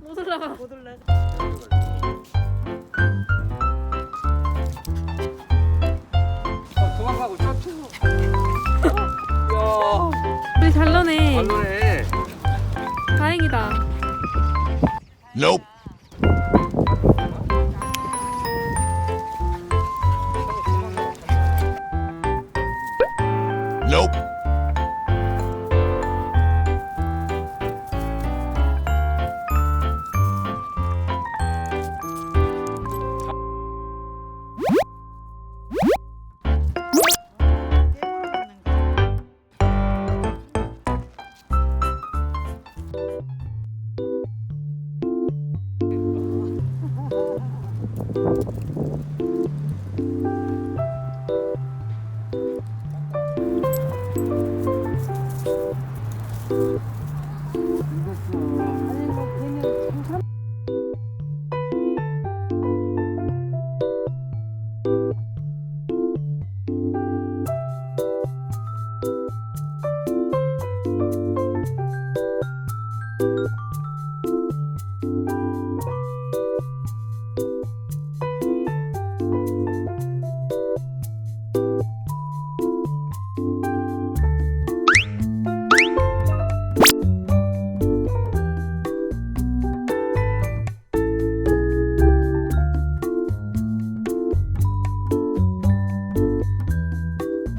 못 올라가. 못 올라가. 도망가고 쫓고. 야, 우리 잘 너네. 발로네. 다행이다. Nope. Nope. 이거 써. 아니, 이거 그냥.